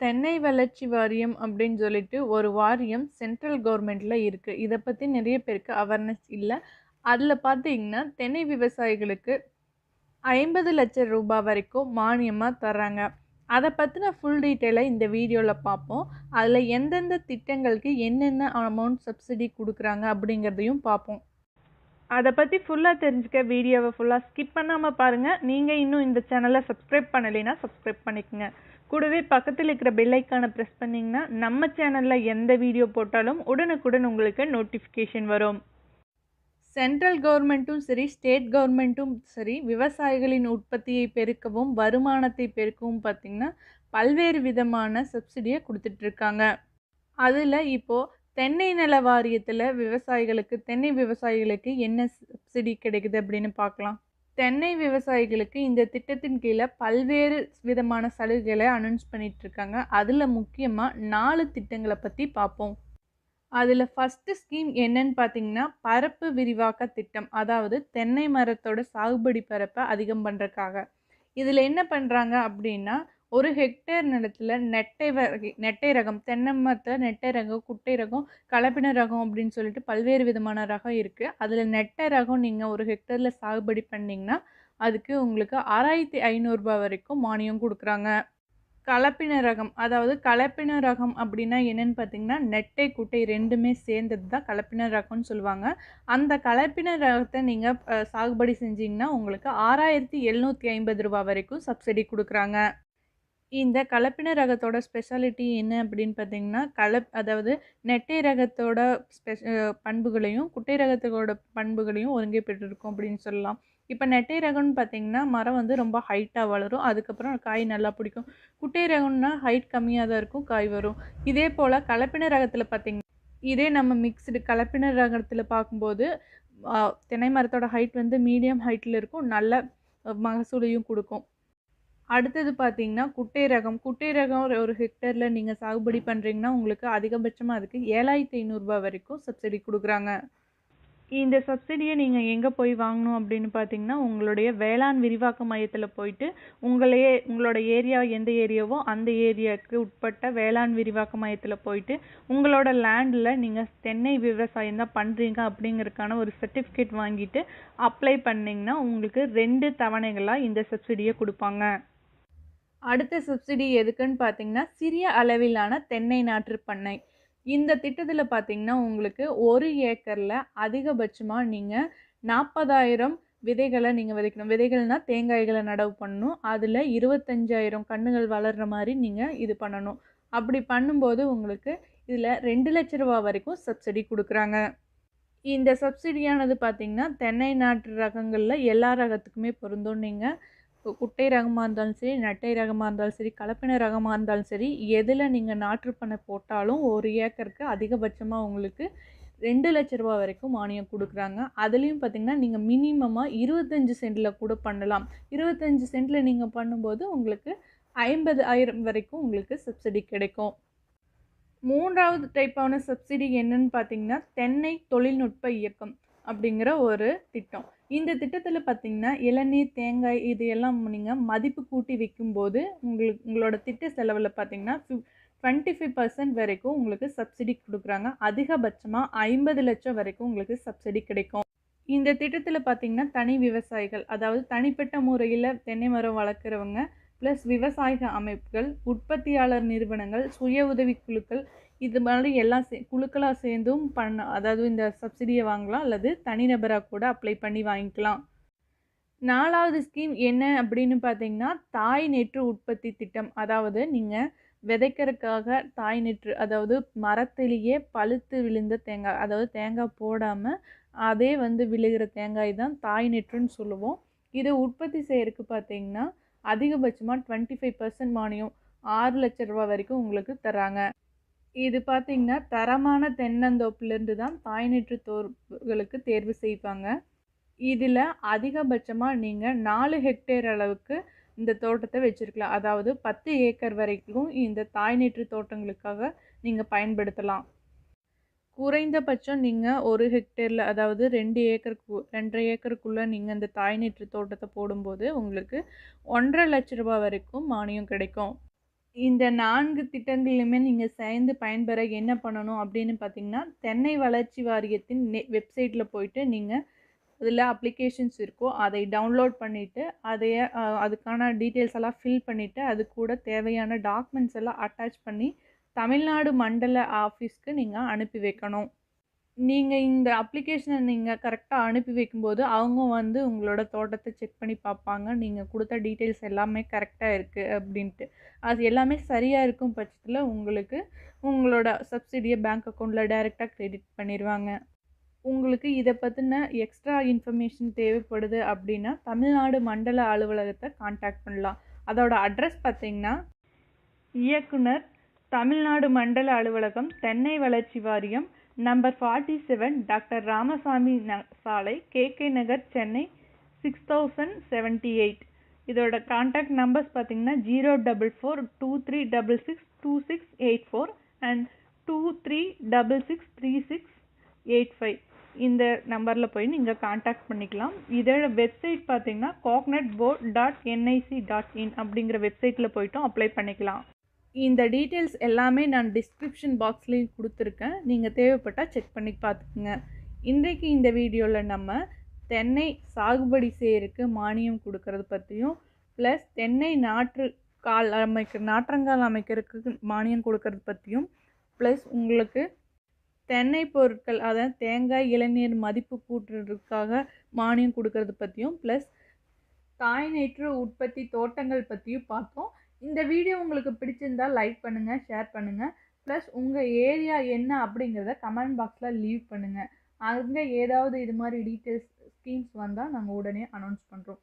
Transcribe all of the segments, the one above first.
தென்னை வளர்ச்சி வாரியம் அப்படின்னு சொல்லிட்டு ஒரு வாரியம் சென்ட்ரல் கவர்மெண்ட்டில் இருக்குது இதை பற்றி நிறைய பேருக்கு அவேர்னஸ் இல்லை அதில் பார்த்தீங்கன்னா, தென்னை விவசாயிகளுக்கு ஐம்பது லட்சம் ரூபாய் வரைக்கும் மானியமாக தர்றாங்க. அதை பற்றின ஃபுல் டீட்டெயிலை இந்த வீடியோவில் பார்ப்போம். அதில் எந்தெந்த திட்டங்களுக்கு என்னென்ன அமௌண்ட் சப்சிடி கொடுக்குறாங்க அப்படிங்கிறதையும் பார்ப்போம். அதை பற்றி ஃபுல்லாக தெரிஞ்சுக்க வீடியோவை ஃபுல்லாக ஸ்கிப் பண்ணாமல் பாருங்கள் நீங்கள் இன்னும் இந்த சேனலை சப்ஸ்கிரைப் பண்ணலைன்னா சப்ஸ்கிரைப் பண்ணிக்கங்க. கூடவே பக்கத்தில் இருக்கிற பெல் ப்ரெஸ் பண்ணிங்கன்னா நம்ம சேனலில் எந்த வீடியோ போட்டாலும் உடனுக்குடன் உங்களுக்கு நோட்டிஃபிகேஷன் வரும். சென்ட்ரல் கவர்மெண்ட்டும் சரி, ஸ்டேட் கவர்மெண்ட்டும் சரி, விவசாயிகளின் உற்பத்தியை பெருக்கவும், வருமானத்தை பெருக்கவும் பார்த்தீங்கன்னா, பல்வேறு விதமான சப்சிடியை கொடுத்துட்ருக்காங்க அதில் இப்போது தென்னை நல வாரியத்தில் விவசாயிகளுக்கு தென்னை விவசாயிகளுக்கு என்ன சப்சிடி கிடைக்குது அப்படின்னு பார்க்கலாம். தென்னை விவசாயிகளுக்கு இந்த திட்டத்தின் கீழே பல்வேறு விதமான சலுகைகளை அனௌன்ஸ் பண்ணிட்டு இருக்காங்க. அதுல முக்கியமா 4 திட்டங்கள பத்தி பார்ப்போம். அதில் ஃபஸ்ட்டு ஸ்கீம் என்னன்னு பார்த்தீங்கன்னா, பரப்பு விரிவாக்க திட்டம். அதாவது தென்னை மரத்தோட சாகுபடி பரப்பை அதிகம் பண்ணுறக்காக இதில் என்ன பண்ணுறாங்க அப்படின்னா, ஒரு ஹெக்டேர் நிலத்தில் நெட்டை வகை நெட்டை ரகம் தென்னை மரத்தில் நெட்டை ரகம், குட்டை ரகம், கலப்பின ரகம் அப்படின்னு சொல்லிட்டு பல்வேறு விதமான ரகம் இருக்குது அதில் நெட்டை ரகம் நீங்கள் ஒரு ஹெக்டேரில் சாகுபடி பண்ணிங்கன்னா அதுக்கு உங்களுக்கு ஆறாயிரத்தி ஐநூறுரூபா வரைக்கும் மானியம் கொடுக்குறாங்க. கலப்பின ரகம் அதாவது கலப்பின ரகம் அப்படின்னா என்னென்னு பார்த்தீங்கன்னா, நெட்டை, குட்டை ரெண்டுமே சேர்ந்தது தான் கலப்பின ரகம்னு சொல்லுவாங்க. அந்த கலப்பின ரகத்தை நீங்கள் சாகுபடி செஞ்சீங்கன்னா, உங்களுக்கு ஆறாயிரத்தி எழுநூற்றி ஐம்பது ரூபா வரைக்கும் சப்சிடி கொடுக்குறாங்க. இந்த கலப்பின ரகத்தோட ஸ்பெஷாலிட்டி என்ன அப்படின்னு பார்த்தீங்கன்னா, கலப் அதாவது நெட்டை ரகத்தோட ஸ்பெஷ பண்புகளையும், குட்டை ரகத்தோட பண்புகளையும் ஒருங்கே பெற்றிருக்கும் அப்படின்னு சொல்லலாம். இப்போ நெட்டை ரகம்னு பார்த்தீங்கன்னா, மரம் வந்து ரொம்ப ஹைட்டாக வளரும். அதுக்கப்புறம் காய் நல்லா பிடிக்கும். குட்டை ரகம்னா ஹைட் கம்மியாக தான் இருக்கும். காய் வரும். இதே போல் கலப்பின ரகத்தில் பார்த்தீங்கன்னா, இதே நம்ம மிக்ஸ்டு கலப்பின ரகத்தில் பார்க்கும்போது, தென்னை மரத்தோட ஹைட் வந்து மீடியம் ஹைட்டில் இருக்கும். நல்ல மகசூலையும் கொடுக்கும் அடுத்தது பார்த்தீங்கன்னா, குட்டை ரகம். குட்டை ரகம் ஒரு ஹெக்டரில் நீங்கள் சாகுபடி பண்ணுறீங்கன்னா உங்களுக்கு அதிகபட்சமாக அதுக்கு ஏழாயிரத்தி ஐநூறுரூபா வரைக்கும் சப்சிடி கொடுக்குறாங்க இந்த சப்சிடியை நீங்கள் எங்கே போய் வாங்கணும் அப்படின்னு பார்த்தீங்கன்னா, உங்களுடைய வேளாண் விரிவாக்க மையத்தில் போயிட்டு, உங்களையே உங்களோட ஏரியா எந்த ஏரியாவோ அந்த ஏரியாவுக்கு உட்பட்ட வேளாண் விரிவாக்க மையத்தில் போயிட்டு, உங்களோட லேண்டில் நீங்கள் தென்னை விவசாயம் தான் பண்ணுறீங்க அப்படிங்கிறதுக்கான ஒரு சர்டிஃபிகேட் வாங்கிட்டு அப்ளை பண்ணிங்கன்னா உங்களுக்கு ரெண்டு தவணைகளாக இந்த சப்சிடியை கொடுப்பாங்க அடுத்த சப்சிடி எதுக்குன்னு பார்த்தீங்கன்னா, சிறிய அளவிலான தென்னை நாற்று பண்ணை. இந்த திட்டத்தில் பார்த்தீங்கன்னா, உங்களுக்கு ஒரு ஏக்கரில் அதிகபட்சமாக நீங்கள் நாற்பதாயிரம் விதைகளை நீங்கள் விதைக்கணும். விதைகள்னா தேங்காய்களை நடவு பண்ணணும். அதில் இருபத்தஞ்சாயிரம் கண்ணுகள் வளர்கிற மாதிரி நீங்கள் இது பண்ணணும். அப்படி பண்ணும்போது உங்களுக்கு இதில் ரெண்டு லட்ச ரூபா வரைக்கும் சப்சிடி கொடுக்குறாங்க இந்த சப்சிடியானது பார்த்தீங்கன்னா, தென்னை நாற்று ரகங்களில் எல்லா ரகத்துக்குமே பொருந்தும். நீங்கள் குட்டை ரகமாக இருந்தாலும் சரி, நட்டை ரகமாக இருந்தாலும் சரி, கலப்பின ரகமாக இருந்தாலும் சரி, எதில் நீங்கள் நாற்று போட்டாலும் ஒரு ஏக்கருக்கு அதிகபட்சமாக உங்களுக்கு ரெண்டு லட்ச ரூபா வரைக்கும் மானியம் கொடுக்குறாங்க அதுலேயும் பார்த்தீங்கன்னா, நீங்கள் மினிமமாக இருபத்தஞ்சி சென்டில் கூட பண்ணலாம். இருபத்தஞ்சி சென்ட்டில் நீங்கள் பண்ணும்போது உங்களுக்கு 50,000 வரைக்கும் உங்களுக்கு சப்சிடி கிடைக்கும். மூன்றாவது டைப்பான சப்சிடி என்னன்னு பார்த்தீங்கன்னா, தென்னை தொழில்நுட்ப இயக்கம் அப்படிங்கிற ஒரு திட்டம். இந்த திட்டத்தில் பார்த்திங்கன்னா இளநீர், தேங்காய் இது எல்லாம் நீங்கள் மதிப்பு கூட்டி விற்கும்போது உங்களுக்கு உங்களோட திட்ட செலவில் பார்த்தீங்கன்னா, ஃபிப் 25% வரைக்கும் உங்களுக்கு சப்சிடி கொடுக்குறாங்க அதிகபட்சமாக ஐம்பது லட்சம் வரைக்கும் உங்களுக்கு சப்சிடி கிடைக்கும். இந்த திட்டத்தில் பார்த்தீங்கன்னா, தனி விவசாயிகள் அதாவது தனிப்பட்ட முறையில் தென்னை மரம் வளர்க்குறவங்க, ப்ளஸ் விவசாய அமைப்புகள், உற்பத்தியாளர் நிறுவனங்கள், சுய உதவிக்குழுக்கள் இது மாதிரி எல்லாம் சே குழுக்களாக சேர்ந்தும் பண்ண அதாவது இந்த சப்சிடியை வாங்கலாம். அல்லது தனிநபராக கூட அப்ளை பண்ணி வாங்கிக்கலாம். நாலாவது ஸ்கீம் என்ன அப்படின்னு பார்த்தீங்கன்னா, தாய் நேற்று உற்பத்தி திட்டம். அதாவது நீங்கள் விதைக்கிறதுக்காக தாய் நேற்று அதாவது மரத்திலேயே பழுத்து விழுந்த தேங்காய். அதாவது தேங்காய் போடாமல் அதே வந்து விழுகிற தேங்காய் தான் தாய் நேற்றுன்னு சொல்லுவோம். இதை உற்பத்தி செய்கிறதுக்கு பார்த்தீங்கன்னா, அதிகபட்சமாக டுவெண்ட்டி ஃபைவ் பர்சன்ட் மானியம் ஆறு லட்ச ரூபா வரைக்கும் உங்களுக்கு தராங்க இது பார்த்திங்கன்னா தரமான தென்னந்தோப்புலேருந்து தான் தாய்நிற்று தோப்புகளுக்கு தேர்வு செய்வாங்க. இதில் அதிகபட்சமாக நீங்கள் நாலு ஹெக்டேர் அளவுக்கு இந்த தோட்டத்தை வச்சிருக்கலாம். அதாவது 10 ஏக்கர் வரைக்கும் இந்த தாய்நிற்று தோட்டங்களுக்காக நீங்கள் பயன்படுத்தலாம். குறைந்தபட்சம் நீங்கள் ஒரு ஹெக்டேரில் அதாவது ரெண்டு ஏக்கருக்கு ரெண்டரை ஏக்கருக்குள்ளே நீங்கள் இந்த தாய் தோட்டத்தை போடும்போது, உங்களுக்கு ஒன்றரை லட்ச ரூபாய் வரைக்கும் மானியம் கிடைக்கும். இந்த நான்கு திட்டங்களிலுமே நீங்கள் சேர்ந்து பயன்பெற என்ன பண்ணணும் அப்படின்னு பார்த்தீங்கன்னா தென்னை வளர்ச்சி வாரியத்தின் நெ வெப்சைட்டில் போயிட்டு நீங்கள் அதில் அப்ளிகேஷன்ஸ் இருக்கோ அதை டவுன்லோட் பண்ணிவிட்டு அதைய அதுக்கான டீட்டெயில்ஸ் எல்லாம் ஃபில் பண்ணிவிட்டு அது கூட தேவையான டாக்குமெண்ட்ஸ் எல்லாம் அட்டாச் பண்ணி தமிழ்நாடு மண்டல ஆஃபீஸ்க்கு நீங்கள் அனுப்பி வைக்கணும். நீங்கள் இந்த அப்ளிகேஷனை நீங்கள் கரெக்டாக அனுப்பி வைக்கும்போது அவங்க வந்து உங்களோட தோட்டத்தை செக் பண்ணி பார்ப்பாங்க. நீங்கள் கொடுத்த டீட்டெயில்ஸ் எல்லாமே கரெக்டாக இருக்குது அப்படின்ட்டு. அது எல்லாமே சரியாக இருக்கும் பட்சத்தில் உங்களுக்கு உங்களோட சப்சிடியை பேங்க் அக்கௌண்ட்டில் டைரெக்டாக கிரெடிட் பண்ணிடுவாங்க உங்களுக்கு இதை பற்றின எக்ஸ்ட்ரா இன்ஃபர்மேஷன் தேவைப்படுது அப்படின்னா தமிழ்நாடு மண்டல அலுவலகத்தை காண்டாக்ட் பண்ணலாம். அதோட அட்ரஸ் பார்த்தீங்கன்னா இயக்குனர் தமிழ்நாடு மண்டல அலுவலகம் தென்னை வளர்ச்சி வாரியம் number forty seven doctor Ramasamy ந சாலை KK Nagar Chennai six thousand seventy eight இதோட காண்டாக்ட் நம்பர்ஸ் பார்த்தீங்கன்னா zero double four two three double six two six eight four and two three double six three six eight five இந்த நம்பரில் போய் நீங்கள் contact பண்ணிக்கலாம். இதோட வெப்சைட் பார்த்தீங்கன்னா coconut board dot NIC dot in அப்படிங்கிற வெப்சைட்டில் போய்ட்டும் அப்ளை பண்ணிக்கலாம். இந்த டீட்டெயில்ஸ் எல்லாமே நான் டிஸ்கிரிப்ஷன் பாக்ஸ்லேயும் கொடுத்துருக்கேன். நீங்கள் தேவைப்பட்டால் செக் பண்ணி பார்த்துக்குங்க. இன்றைக்கு இந்த வீடியோவில் நம்ம தென்னை சாகுபடி செய்யறதுக்கு மானியம் கொடுக்கறது பற்றியும் ப்ளஸ் தென்னை நாற்று கால் அமைக்க நாற்றங்கால் அமைக்கிறதுக்கு மானியம் கொடுக்கறது பற்றியும் ப்ளஸ் உங்களுக்கு தென்னை பொருட்கள் அதாவது தேங்காய் இளநீர் மதிப்பு கூட்டுறதுக்காக மானியம் கொடுக்கறது பற்றியும் ப்ளஸ் காய்நேற்று உற்பத்தி தோட்டங்கள் பற்றியும் பார்த்தோம். இந்த வீடியோ உங்களுக்கு பிடிச்சிருந்தா லைக் பண்ணுங்கள் ஷேர் பண்ணுங்கள் ப்ளஸ் உங்கள் ஏரியா என்ன அப்படிங்கிறத கமெண்ட் பாக்ஸில் லீவ் பண்ணுங்கள் அங்கே ஏதாவது இது மாதிரி டீட்டெயில்ஸ் ஸ்கீம்ஸ் வந்தால் நாங்கள் உடனே அனௌன்ஸ் பண்ணுறோம்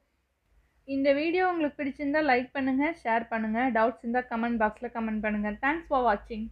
இந்த வீடியோ உங்களுக்கு பிடிச்சிருந்தா லைக் பண்ணுங்கள் ஷேர் பண்ணுங்கள் டவுட்ஸ் இருந்தால் கமெண்ட் பாக்ஸில் கமெண்ட் பண்ணுங்கள் தேங்க்ஸ் ஃபார் வாட்சிங்